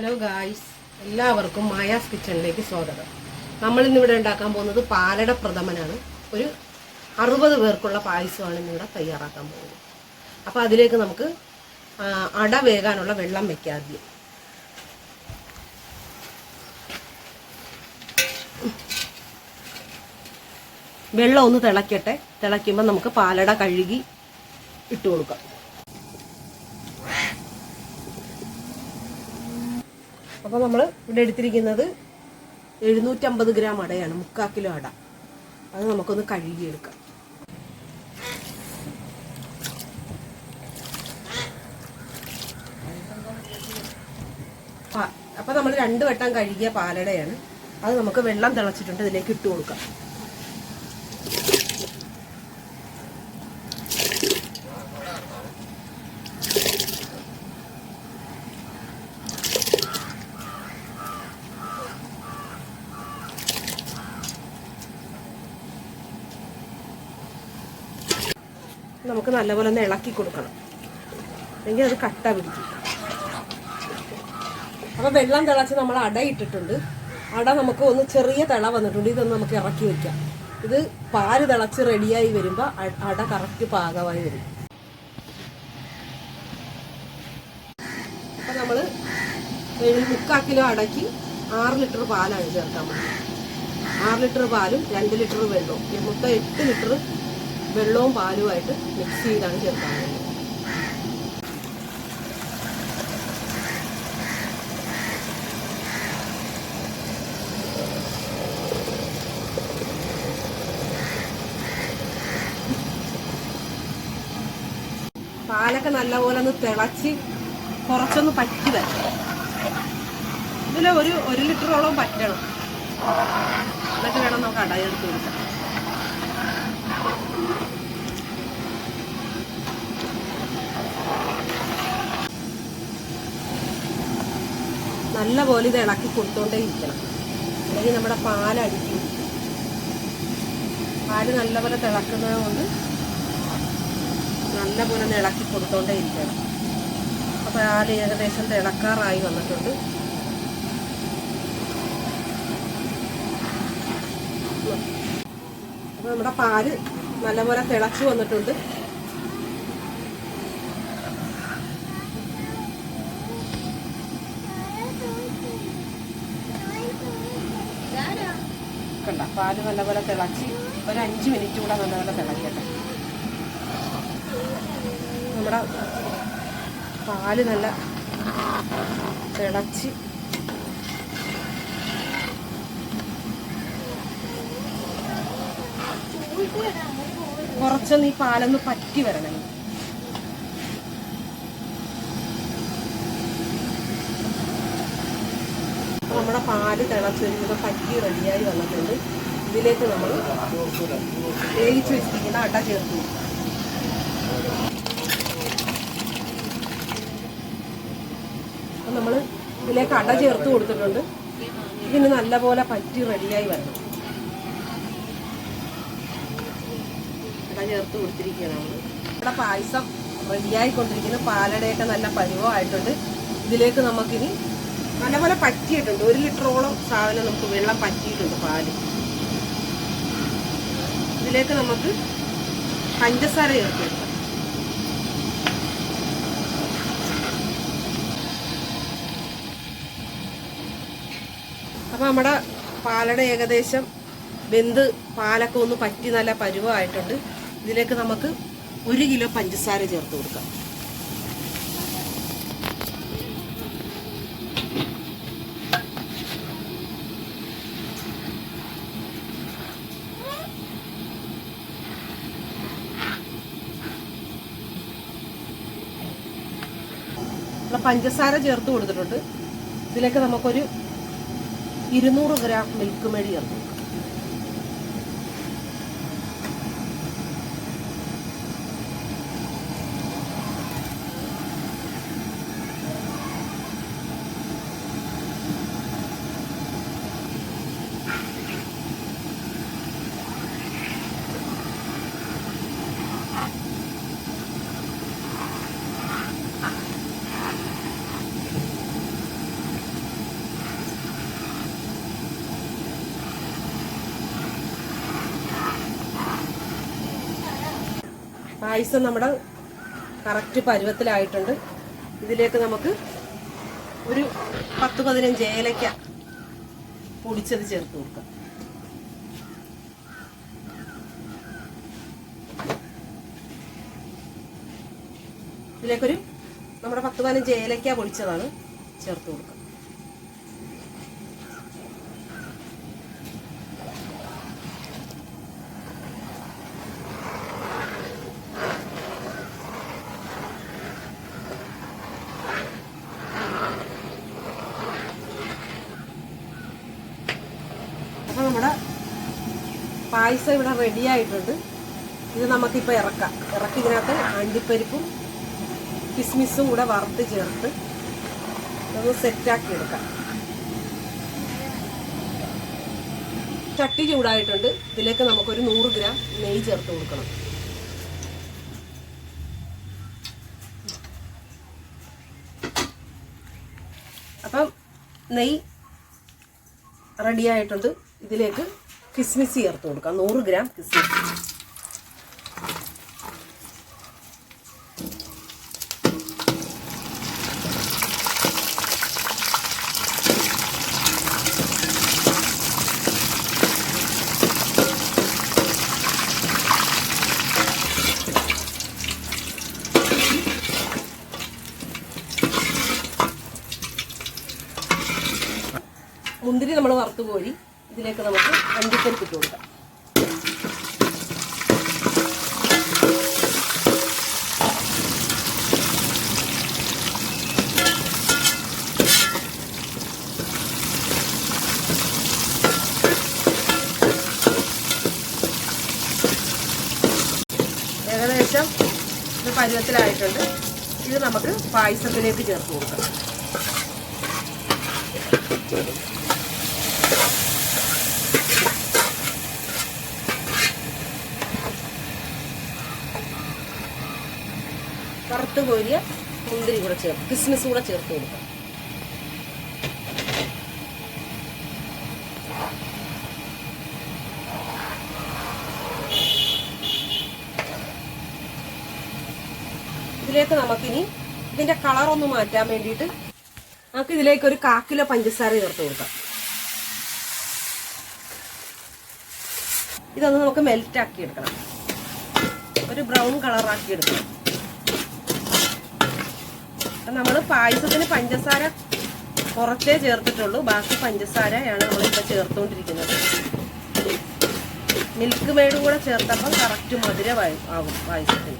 Hello guys എല്ലാവർക്കും Maya's കിച്ചണിലേക്ക് സ്വാഗതം. നമ്മൾ ഇന്നിവിടെ ഉണ്ടാക്കാൻ പോകുന്നത് പാലട പ്രഥമനാണ്. ഒരു അറുപത് പേർക്കുള്ള പായസമാണ് ഇന്നിവിടെ തയ്യാറാക്കാൻ പോകുന്നത്. അപ്പോൾ അതിലേക്ക് നമുക്ക് അട വേകാനുള്ള വെള്ളം വെക്കാം ആദ്യം. വെള്ളം ഒന്ന് തിളയ്ക്കട്ടെ തിളയ്ക്കുമ്പോൾ നമുക്ക് പാലട കഴുകി ഇട്ട് കൊടുക്കാം. അപ്പോൾ നമ്മൾ ഇവിടെ എടുത്തിരിക്കുന്നത് എഴുന്നൂറ്റമ്പത് ഗ്രാം അടയാണ് മുക്കാൽ കിലോ അട. അത് നമുക്കൊന്ന് കഴുകിയെടുക്കാം. അപ്പം നമ്മൾ രണ്ട് വട്ടം കഴുകിയ പാലടയാണ്. അത് നമുക്ക് വെള്ളം തിളച്ചിട്ടുണ്ട് ഇതിലേക്ക് ഇട്ട് കൊടുക്കാം. നമുക്ക് നല്ലപോലെ ഒന്ന് ഇളക്കി കൊടുക്കണം. അല്ലെങ്കിൽ അത് കട്ട പിടിക്കും. അപ്പോൾ വെള്ളം തിളച്ച് നമ്മൾ അട ഇട്ടിട്ടുണ്ട്. അട നമുക്ക് ഒന്ന് ചെറിയ തിള വന്നിട്ടുണ്ട്. ഇതൊന്ന് നമുക്ക് ഇറക്കി വെക്കാം. ഇത് പാൽ തിളച്ച് റെഡിയായി വരുമ്പോൾ അട കറക്റ്റ് പാകമായി വരും. അപ്പം നമ്മൾ മുക്കാൽ കിലോ അടയ്ക്ക് ആറ് ലിറ്റർ പാലാണ് ചേർക്കാൻ പറ്റുന്നത് ആറ് ലിറ്റർ പാലും രണ്ട് ലിറ്റർ വെള്ളവും. മൊത്തം എട്ട് ലിറ്റർ വെള്ളവും പാലുമായിട്ട് മിക്സ് ചെയ്താണ് ചേർക്കാൻ പാലൊക്കെ നല്ലപോലെ ഒന്ന് തിളച്ച് കുറച്ചൊന്ന് പറ്റി വരണം ഇതിൽ ഒരു ഒരു ലിറ്ററോളം പറ്റണം. എന്നിട്ട് വേണം നമുക്ക് അടയെടുത്ത് കൊടുക്കാൻ നല്ല പോലെ ഇത് ഇളക്കി കൊടുത്തോണ്ടേ ഇരിക്കണം. അല്ലെങ്കിൽ നമ്മുടെ പാലടിക്കും. പാൽ നല്ലപോലെ തിളക്കുന്നത് കൊണ്ട് നല്ലപോലെ ഒന്ന് ഇളക്കി കൊടുത്തോണ്ടേ ഇരിക്കണം. അപ്പോൾ പാൽ ഏകദേശം തിളക്കാറായി വന്നിട്ടുണ്ട്. അപ്പോൾ നമ്മുടെ പാൽ നല്ലപോലെ തിളച്ചു വന്നിട്ടുണ്ട്. കണ്ട പാൽ നല്ലപോലെ തിളച്ച് ഒരു അഞ്ച് മിനിറ്റ് കൂടെ നല്ലപോലെ തിളക്കട്ടെ. നമ്മുടെ പാൽ നല്ല തിളച്ച് കുറച്ചൊന്ന് ഈ പാലൊന്ന് പറ്റി വരണം. നമ്മുടെ പാൽ തിളച്ച് വരുമ്പോൾ പറ്റി റെഡിയായി വന്നിട്ടുണ്ട്. ഇതിലേക്ക് നമ്മൾ വേവിച്ച് വെച്ചിരിക്കുന്ന അട ചേർത്ത്. അപ്പം നമ്മൾ ഇതിലേക്ക് അട ചേർത്ത് കൊടുത്തിട്ടുണ്ട്. ഇതിന് നല്ലപോലെ പറ്റി റെഡിയായി വരണം. അട ചേർത്ത് കൊടുത്തിരിക്കുകയാണ് നമ്മൾ നമ്മുടെ പായസം റെഡിയായിക്കൊണ്ടിരിക്കുന്നു. പാലടയൊക്കെ നല്ല പരിവായിട്ടുണ്ട് ഇതിലേക്ക് നമുക്കിനി നല്ലപോലെ പറ്റിയിട്ടുണ്ട്. ഒരു ലിറ്ററോളം സാധനം നമുക്ക് വെള്ളം പറ്റിയിട്ടുണ്ട് പാൽ. ഇതിലേക്ക് നമുക്ക് പഞ്ചസാര ചേർത്ത് അപ്പം അപ്പോൾ നമ്മുടെ പാലട ഏകദേശം വെന്ത് പാലൊക്കെ ഒന്ന് പറ്റി നല്ല പരുവമായിട്ടുണ്ട്. ഇതിലേക്ക് നമുക്ക് ഒരു കിലോ പഞ്ചസാര ചേർത്ത് കൊടുക്കാം. ഇവിടെ പഞ്ചസാര ചേർത്ത് കൊടുത്തിട്ടുണ്ട് ഇതിലേക്ക് നമുക്കൊരു ഇരുന്നൂറ് ഗ്രാം മിൽക്ക് മേടി ചേർത്ത് കൊടുക്കാം. പായസം നമ്മുടെ കറക്റ്റ് പരുവത്തിലായിട്ടുണ്ട്. ഇതിലേക്ക് നമുക്ക് ഒരു പത്ത് പതിനഞ്ച് ഏലക്ക പൊടിച്ചത് ചേർത്ത് കൊടുക്കാം. ഇതിലേക്കൊരു നമ്മുടെ പത്ത് പതിനഞ്ച് ഏലക്ക പൊടിച്ചതാണ് ചേർത്ത് കൊടുക്കുക അപ്പോൾ നമ്മുടെ പായസം ഇവിടെ റെഡി ആയിട്ടുണ്ട്. ഇത് നമുക്കിപ്പോൾ ഇറക്കാം. ഇറക്കി ഇതിനകത്ത് അണ്ടിപ്പരിപ്പും കിസ്മിസും കൂടെ വറുത്ത് ചേർത്ത് ഒന്ന് സെറ്റാക്കി എടുക്കാം. ചട്ടി ചൂടായിട്ടുണ്ട്. ഇതിലേക്ക് നമുക്കൊരു നൂറ് ഗ്രാം നെയ്യ് ചേർത്ത് കൊടുക്കണം. അപ്പം നെയ്യ് റെഡി ആയിട്ടുണ്ട്. ഇതിലേക്ക് കിസ്മിസ് ചേർത്ത് കൊടുക്കാം. നൂറ് ഗ്രാം കിസ്മിസ് മുന്തിരി നമ്മൾ വറുത്ത് കോരി ഇതിലേക്ക് നമുക്ക് അണ്ടിപ്പരിപ്പ് ഇട്ട് കൊടുക്കാം. ഏകദേശം ഇത് പരുവത്തിലായിട്ടുണ്ട്. ഇത് നമുക്ക് പായസത്തിലേക്ക് ചേർത്ത് കൊടുക്കാം. വറുത്ത് കോരിയ മുന്തിരി കൂടെ ചേർത്ത് കിസ്മിസ് കൂടെ ചേർത്ത് കൊടുക്കാം. ഇതിലേക്ക് നമുക്കിനി ഇതിന്റെ കളർ ഒന്ന് മാറ്റാൻ വേണ്ടിയിട്ട് നമുക്ക് ഇതിലേക്ക് ഒരു കാക്കിലോ പഞ്ചസാര ചേർത്ത് കൊടുക്കാം. ഇതൊന്ന് നമുക്ക് മെൽറ്റ് ആക്കി എടുക്കണം. ഒരു ബ്രൗൺ കളറാക്കി എടുക്കണം നമ്മൾ പായസത്തിന് പഞ്ചസാര കുറച്ചേ ചേർത്തിട്ടുള്ളൂ. ബാക്കി പഞ്ചസാരയാണ് നമ്മളിപ്പോൾ ചേർത്തുകൊണ്ടിരിക്കുന്നത് മിൽക്ക് മെയ്ഡ് കൂടെ ചേർത്തപ്പോൾ കറക്റ്റ് മധുരമായി ആവും പായസത്തിന്.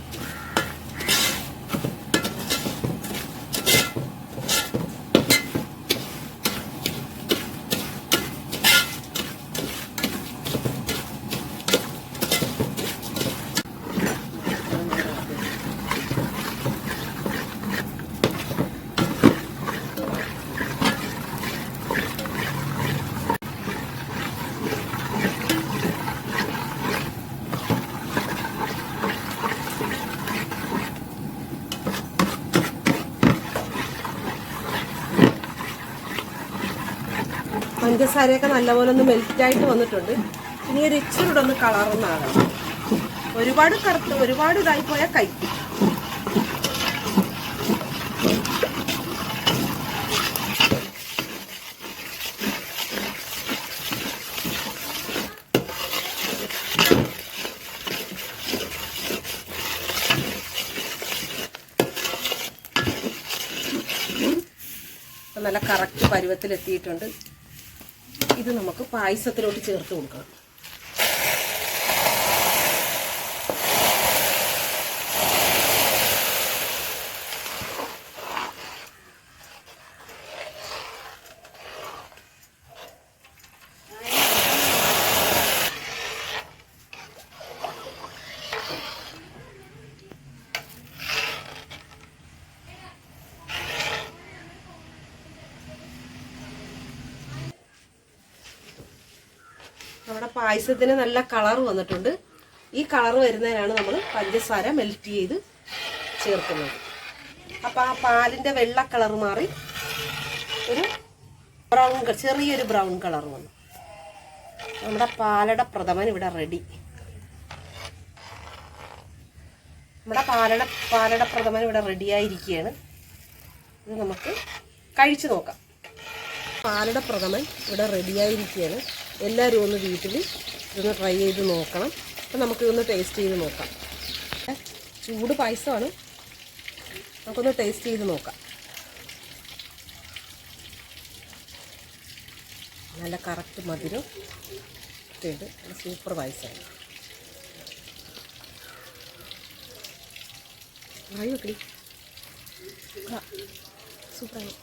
പഞ്ചസാരയൊക്കെ നല്ലപോലെ ഒന്ന് മെൽറ്റായിട്ട് വന്നിട്ടുണ്ട്. ഇനി ഒരു ഇച്ചിരി ഒന്ന് കളറുന്നാകണം ഒരുപാട് കറുത്ത് ഒരുപാട് ഇതായി പോയാൽ കഴിക്കും നല്ല കറക്റ്റ് പരുവത്തിലെത്തിയിട്ടുണ്ട്. ഇത് നമുക്ക് പായസത്തിലോട്ട് ചേർത്ത് കൊടുക്കണം നമ്മുടെ പായസത്തിന് നല്ല കളർ വന്നിട്ടുണ്ട്. ഈ കളർ വരുന്നതിനാണ് നമ്മൾ പഞ്ചസാര മെൽറ്റ് ചെയ്ത് ചേർക്കുന്നത്. അപ്പം ആ പാലിന്റെ വെള്ള കളർ മാറി ഒരു ബ്രൗൺ ചെറിയൊരു ബ്രൗൺ കളർ വന്നു. നമ്മുടെ പാലട പ്രഥമൻ ഇവിടെ റെഡി നമ്മുടെ പാലട പാലട പ്രഥമൻ ഇവിടെ റെഡിയായിരിക്കുകയാണ് ഇത് നമുക്ക് കഴിച്ചു നോക്കാം. പാലട പ്രഥമൻ ഇവിടെ റെഡിയായിരിക്കുകയാണ് എല്ലാവരും ഒന്ന് വീട്ടിൽ ഇതൊന്ന് ട്രൈ ചെയ്ത് നോക്കണം. അപ്പം നമുക്ക് ഇതൊന്ന് ടേസ്റ്റ് ചെയ്ത് നോക്കാം. ചൂട് പായസമാണ്. നമുക്കൊന്ന് ടേസ്റ്റ് ചെയ്ത് നോക്കാം. നല്ല കറക്റ്റ് മധുരം. ചെയ്ത് സൂപ്പർ പായസമാണ്. വായി വെക്കടി സൂപ്പറായി